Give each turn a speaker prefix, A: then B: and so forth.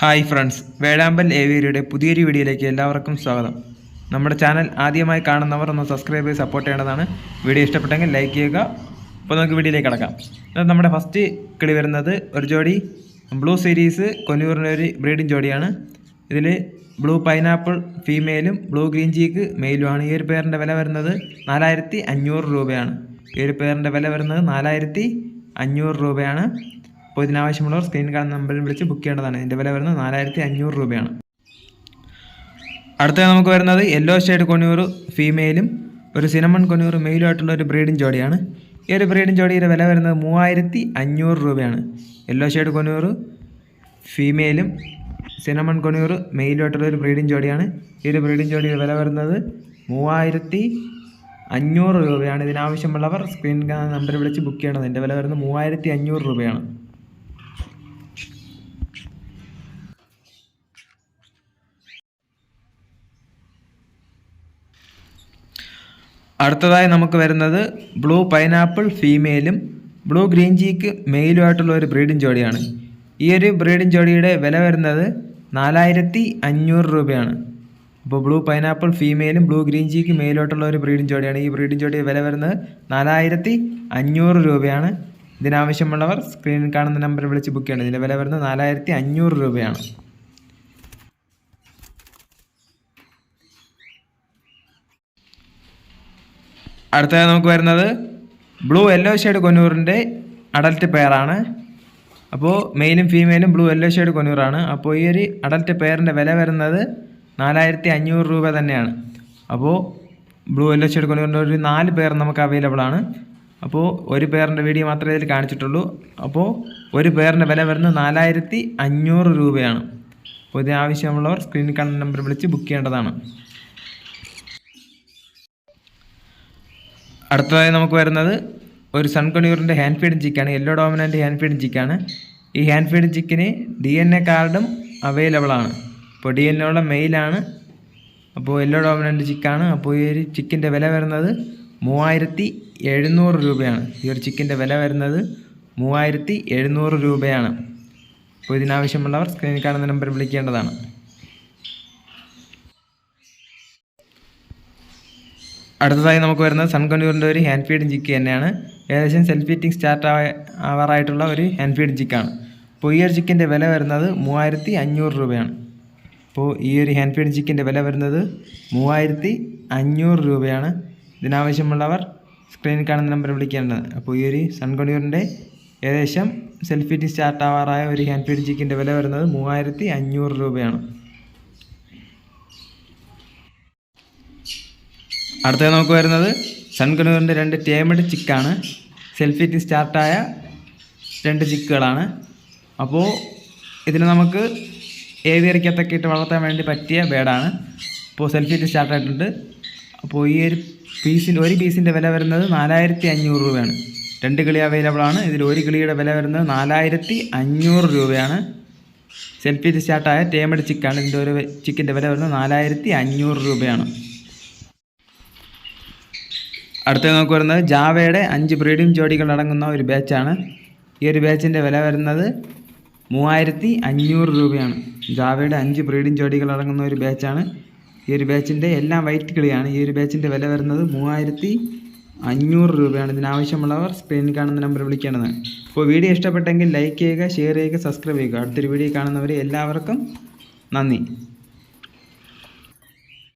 A: Hi friends വേഴാമ്പൽ ഏവിയരുടെ പുതിയൊരു വീഡിയോയിലേക്ക് എല്ലാവർക്കും സ്വാഗതം. നമ്മുടെ ചാനൽ ആദ്യമായി കാണുന്നവർ ഒന്ന് സബ്സ്ക്രൈബ് ചെയ്ത് സപ്പോർട്ട് ചെയ്യേണ്ടതാണ്. വീഡിയോ ഇഷ്ടപ്പെട്ടെങ്കിൽ ലൈക്ക് ചെയ്യുക. അപ്പോൾ നമുക്ക് വീഡിയോയിലേക്ക് കിടക്കാം. നമ്മുടെ ഫസ്റ്റ് കിളി വരുന്നത് ഒരു ജോഡി ബ്ലൂ സീരീസ് കൊന്നൂറിന്റെ ഒരു ബ്രീഡിംഗ് ജോഡിയാണ്. ഇതിൽ ബ്ലൂ പൈനാപ്പിൾ ഫീമെയിലും ബ്ലൂ ഗ്രീൻ ചീക്ക് മെയിലുമാണ് ഈ ഒരു പേരിന്റെ വില വരുന്നത് നാലായിരത്തി അഞ്ഞൂറ് രൂപയാണ്. ഈ ഒരു പേരിന്റെ വില വരുന്നത് നാലായിരത്തി അഞ്ഞൂറ് രൂപയാണ്. അപ്പോൾ ഇതിനാവശ്യമുള്ളവർ സ്ക്രീൻ കാണുന്ന നമ്പറിൽ വിളിച്ച് ബുക്ക് ചെയ്യേണ്ടതാണ്. ഇതിന്റെ വില വരുന്നത് നാലായിരത്തി അഞ്ഞൂറ് രൂപയാണ്. അടുത്തത് നമുക്ക് വരുന്നത് യെല്ലോ ഷെയ്ഡ് കൊന്നൂർ ഫീമെയിലും ഒരു സിനമൺ കൊന്നൂർ മെയിലുമായിട്ടുള്ള ഒരു ബ്രീഡിങ് ജോഡിയാണ്. ഈ ഒരു ബ്രീഡിങ് ജോഡിയുടെ വില വരുന്നത് മൂവായിരത്തി അഞ്ഞൂറ് രൂപയാണ് യെല്ലോ ഷെയ്ഡ് കൊന്നൂർ ഫീമെയിലും സിനമൺ കൊന്നൂർ മെയിലുമായിട്ടുള്ള ഒരു ബ്രീഡിങ് ജോഡിയാണ്. ഈ ഒരു ബ്രീഡിങ് ജോഡിയുടെ വില വരുന്നത് മൂവായിരത്തി അഞ്ഞൂറ് രൂപയാണ്. ഇതിനാവശ്യമുള്ളവർ സ്ക്രീൻ നമ്പറിൽ വിളിച്ച് ബുക്ക് ചെയ്യണത് എന്റെ വില വരുന്നത് മൂവായിരത്തി അഞ്ഞൂറ് രൂപയാണ്. അടുത്തതായി നമുക്ക് വരുന്നത് ബ്ലൂ പൈനാപ്പിൾ ഫീമെയിലും ബ്ലൂ ഗ്രീൻ ജീക്ക് മെയിലുമായിട്ടുള്ള ഒരു ബ്രീഡിംഗ് ജോഡിയാണ്. ഈ ഒരു ബ്രീഡിംഗ് ജോഡിയുടെ വില വരുന്നത് നാലായിരത്തി അഞ്ഞൂറ് രൂപയാണ്. അപ്പോൾ ബ്ലൂ പൈനാപ്പിൾ ഫീമെയിലും ബ്ലൂ ഗ്രീൻ ജീക്ക് മെയിലുമായിട്ടുള്ള ഒരു ബ്രീഡിംഗ് ജോഡിയാണ്. ഈ ബ്രീഡിംഗ് ജോഡിയുടെ വില വരുന്നത് നാലായിരത്തി അഞ്ഞൂറ് രൂപയാണ്. ഇതിനാവശ്യമുള്ളവർ സ്ക്രീനിൽ കാണുന്ന നമ്പർ വിളിച്ച് ബുക്ക് ചെയ്യണം. ഇതിന്റെ വില വരുന്നത് നാലായിരത്തി അഞ്ഞൂറ് രൂപയാണ്. അടുത്തത് നമുക്ക് വരുന്നത് ബ്ലൂ യെല്ലോ ഷെയ്ഡ് കൊന്നൂറിന്റെ അഡൽറ്റ് പെയറാണ്. അപ്പോൾ മെയിലും ഫീമെയിലും ബ്ലൂ യെല്ലോ ഷെയ്ഡ് കൊന്നൂറാണ്. അപ്പോൾ ഈ ഒരു അഡൽറ്റ് പെയറിന്റെ വില വരുന്നത് നാലായിരത്തി അഞ്ഞൂറ് രൂപ തന്നെയാണ്. അപ്പോൾ ബ്ലൂ യെല്ലോ ഷെയ്ഡ് കൊന്നൂറിന്റെ ഒരു നാല് പേർ നമുക്ക് അവൈലബിൾ ആണ്. അപ്പോൾ ഒരു പേറിന്റെ വീഡിയോ മാത്രമേ ഇതിൽ കാണിച്ചിട്ടുള്ളൂ. അപ്പോൾ ഒരു പേറിന്റെ വില വരുന്നത് നാലായിരത്തി അഞ്ഞൂറ് രൂപയാണ്. അപ്പോൾ ഇതിന് ആവശ്യമുള്ളവർ സ്ക്രീനിൽ കാണുന്ന നമ്പർ വിളിച്ച് ബുക്ക് ചെയ്യേണ്ടതാണ്. അടുത്തതായി നമുക്ക് വരുന്നത് ഒരു സൺകണൂറിന്റെ ഹാൻഡ് ഫീഡിങ് ചിക്കാണ് യെല്ലോ ഡോമിനന്റ് ഹാൻഡ് ഫീഡിങ് ചിക്കാണ് ഈ ഹാൻഡ് ഫീഡിങ് ചിക്കിന് ഡി എൻ എ കാർഡും അവൈലബിൾ ആണ്. അപ്പോൾ ഡി എൻ എയുള്ള മെയിലാണ് അപ്പോൾ യെല്ലോ ഡോമിനന്റ് ചിക്കാണ് അപ്പോൾ ഈ ഒരു ചിക്കിന്റെ വില വരുന്നത് മൂവായിരത്തി എഴുന്നൂറ് രൂപയാണ്. ഈ ഒരു ചിക്കിന്റെ വില വരുന്നത് മൂവായിരത്തി എഴുന്നൂറ് രൂപയാണ്. അപ്പോൾ ഇതിനാവശ്യമുള്ളവർ സ്ക്രീനിൽ കാണുന്ന നമ്പർ വിളിക്കേണ്ടതാണ്. അടുത്തതായി നമുക്ക് വരുന്നത് സൺകണ്ണൂരിന്റെ ഒരു ഹാൻഡ് ഫീഡ് ജിക്ക് തന്നെയാണ്. ഏകദേശം സെൽഫ് ഫീറ്റിംഗ് സ്റ്റാർട്ട് ആവാറായിട്ടുള്ള ഒരു ഹാൻഡ് ഫീഡ് ജിക്കാണ് അപ്പോൾ ഈ ഒരു ജിക്കിന്റെ വില വരുന്നത് മൂവായിരത്തി അഞ്ഞൂറ് രൂപയാണ്. അപ്പോൾ ഈ ഒരു ഹാൻഡ് ഫീഡ് ജിക്കിന്റെ വില വരുന്നത് മൂവായിരത്തി അഞ്ഞൂറ് രൂപയാണ്. ഇതിനാവശ്യമുള്ളവർ സ്ക്രീനിൽ കാണുന്ന നമ്പർ വിളിക്കേണ്ടത്. അപ്പോൾ ഈ ഒരു സൺകണ്ണൂരിന്റെ ഏകദേശം സെൽഫ് ഫീറ്റിംഗ് സ്റ്റാർട്ട് ആവാറായ ഒരു ഹാൻഡ് ഫീഡ് ജിക്കിന്റെ വില വരുന്നത് മൂവായിരത്തി അഞ്ഞൂറ് രൂപയാണ്. അടുത്തത് നമുക്ക് വരുന്നത് സൺകണൂറിന്റെ രണ്ട് ടേമഡ് ചിക്കാണ്. സെൽഫിറ്റ് സ്റ്റാർട്ടായ രണ്ട് ചിക്കുകളാണ്. അപ്പോൾ ഇതിന് നമുക്ക് ഏവിയറിക്കത്തൊക്കെ ഇട്ട് വളർത്താൻ വേണ്ടി പറ്റിയ ബേഡാണ്. അപ്പോൾ സെൽഫിറ്റ് സ്റ്റാർട്ടായിട്ടുണ്ട്. അപ്പോൾ ഈ ഒരു പീസിന്റെ ഒരു പീസിന്റെ വില വരുന്നത് നാലായിരത്തി അഞ്ഞൂറ് രൂപയാണ്. രണ്ട് കിളി അവൈലബിൾ ആണ്. ഇതിൽ ഒരു കിളിയുടെ വില വരുന്നത് നാലായിരത്തി അഞ്ഞൂറ് രൂപയാണ് സെൽഫിറ്റ് സ്റ്റാർട്ടായ ടേമഡ് ചിക്കാണ്. ഇതിന്റെ ഒരു ചിക്കിന്റെ വില വരുന്നത് നാലായിരത്തി അഞ്ഞൂറ് രൂപയാണ്. അടുത്തത് നമുക്ക് വരുന്നത് ജാവയുടെ അഞ്ച് ബ്രീഡിംഗ് ജോഡികൾ അടങ്ങുന്ന ഒരു ബാച്ചാണ്. ഈ ഒരു ബാച്ചിന്റെ വില വരുന്നത് മൂവായിരത്തി അഞ്ഞൂറ് രൂപയാണ്. ജാവയുടെ അഞ്ച് ബ്രീഡിംഗ് ജോഡികൾ അടങ്ങുന്ന ഒരു ബാച്ചാണ്. ഈ ഒരു ബാച്ചിന്റെ എല്ലാം വൈറ്റ് കിളിയാണ്. ഈ ഒരു ബാച്ചിന്റെ വില വരുന്നത് മൂവായിരത്തി അഞ്ഞൂറ് രൂപയാണ് ഇതിനാവശ്യമുള്ളവർ സ്ക്രീനിൽ കാണുന്ന നമ്പർ വിളിക്കേണ്ടതാണ് അപ്പോൾ വീഡിയോ ഇഷ്ടപ്പെട്ടെങ്കിൽ ലൈക്ക് ചെയ്യുക ഷെയർ ചെയ്യുക സബ്സ്ക്രൈബ് ചെയ്യുക. അടുത്തൊരു വീഡിയോ കാണുന്നവരെ എല്ലാവർക്കും നന്ദി.